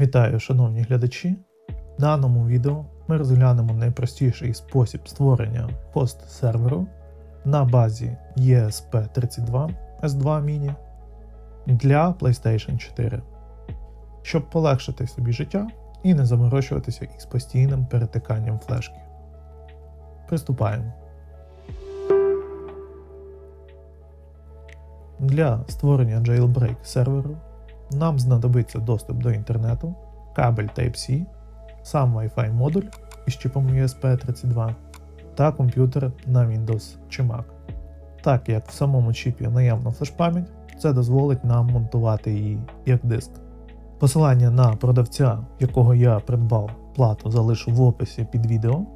Вітаю, шановні глядачі! В даному відео ми розглянемо найпростіший спосіб створення хост серверу на базі ESP32 S2 Mini для PlayStation 4, щоб полегшити собі життя і не заморочуватися із постійним перетиканням флешки. Приступаємо. Для створення jailbreak серверу нам знадобиться доступ до інтернету, кабель Type-C, сам Wi-Fi модуль із чіпом ESP32 та комп'ютер на Windows чи Mac. Так як в самому чіпі наявна флеш-пам'ять, це дозволить нам монтувати її як диск. Посилання на продавця, якого я придбав плату, залишу в описі під відео.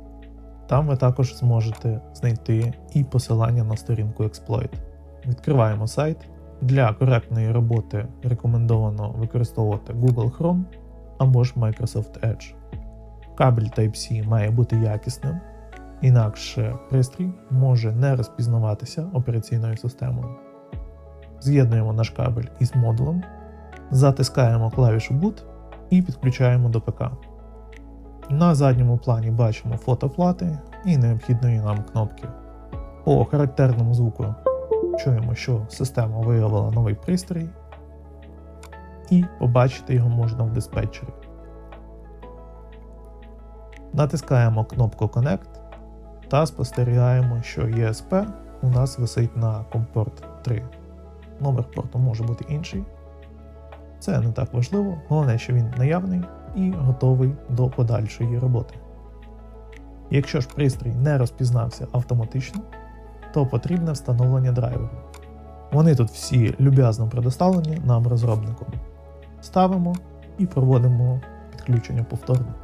Там ви також зможете знайти і посилання на сторінку Exploit. Відкриваємо сайт. Для коректної роботи рекомендовано використовувати Google Chrome або ж Microsoft Edge. Кабель Type-C має бути якісним, інакше пристрій може не розпізнаватися операційною системою. З'єднуємо наш кабель із модулем, затискаємо клавішу Boot і підключаємо до ПК. На задньому плані бачимо фото плати і необхідної нам кнопки. По характерному звуку чуємо, що система виявила новий пристрій, і побачити його можна в диспетчері. Натискаємо кнопку Connect та спостерігаємо, що ESP у нас висить на компорт 3. Номер порту може бути інший. Це не так важливо, головне, що він наявний і готовий до подальшої роботи. Якщо ж пристрій не розпізнався автоматично, то потрібне встановлення драйверу. Вони тут всі люб'язно предоставлені нам розробником. Ставимо і проводимо підключення повторно.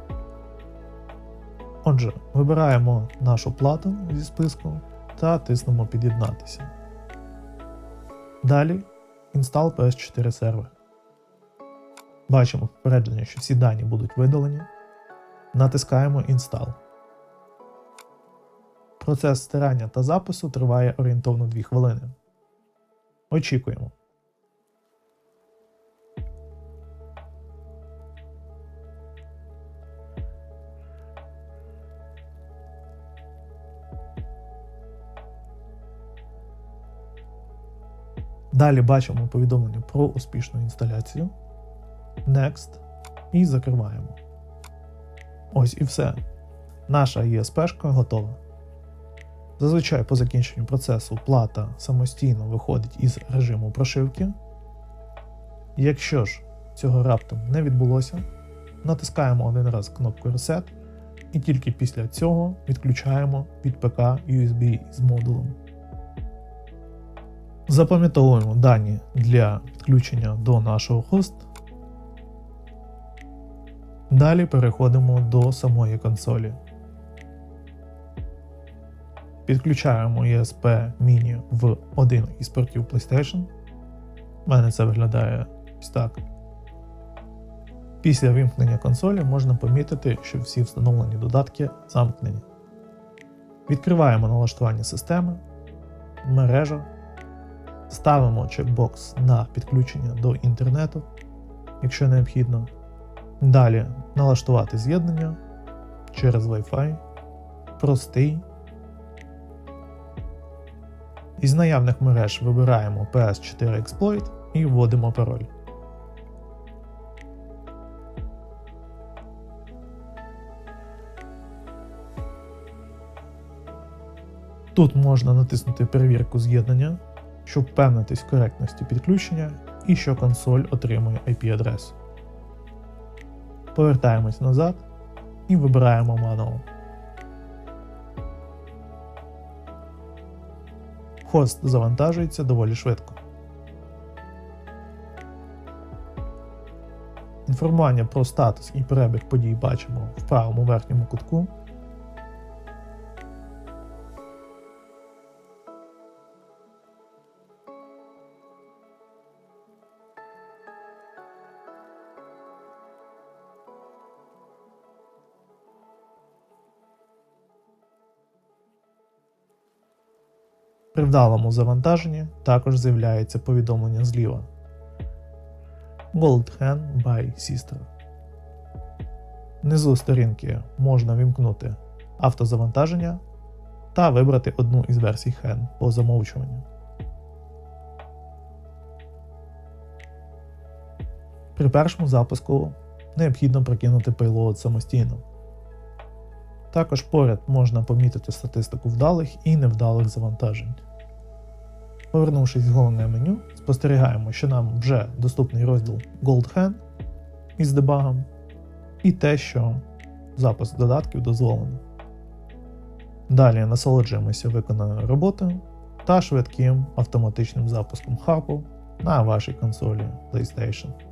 Отже, вибираємо нашу плату зі списку та тиснемо Під'єднатися. Далі Install PS4 сервер. Бачимо попередження, що всі дані будуть видалені. Натискаємо Install. Процес стирання та запису триває орієнтовно 2 хвилини. Очікуємо. Далі бачимо повідомлення про успішну інсталяцію. Next. І закриваємо. Ось і все. Наша ESP готова. Зазвичай по закінченню процесу плата самостійно виходить із режиму прошивки. Якщо ж цього раптом не відбулося, натискаємо один раз кнопку Reset і тільки після цього відключаємо від ПК USB з модулем. Запам'ятовуємо дані для підключення до нашого хост. Далі переходимо до самої консолі. Підключаємо ESP Mini в один із портів PlayStation. У мене це виглядає ось так. Після вимкнення консолі можна помітити, що всі встановлені додатки замкнені. Відкриваємо налаштування системи, мережа, ставимо чекбокс на підключення до інтернету, якщо необхідно. Далі налаштувати з'єднання через Wi-Fi, простий. Із наявних мереж вибираємо PS4 Exploit і вводимо пароль. Тут можна натиснути перевірку з'єднання, щоб впевнитись в коректності підключення і що консоль отримує IP-адресу. Повертаємось назад і вибираємо Manual. Хост завантажується доволі швидко. Інформування про статус і перебіг подій бачимо в правому верхньому кутку. При вдалому завантаженні також з'являється повідомлення зліва. Gold Hand by Sister. Внизу сторінки можна вімкнути автозавантаження та вибрати одну із версій HEN по замовчуванню. При першому запуску необхідно прокинути payload самостійно. Також поряд можна помітити статистику вдалих і невдалих завантажень. Повернувшись в головне меню, спостерігаємо, що нам вже доступний розділ Gold Hand із дебагом і те, що запис додатків дозволено. Далі насолоджуємося виконаною роботою та швидким автоматичним запуском хапу на вашій консолі PlayStation.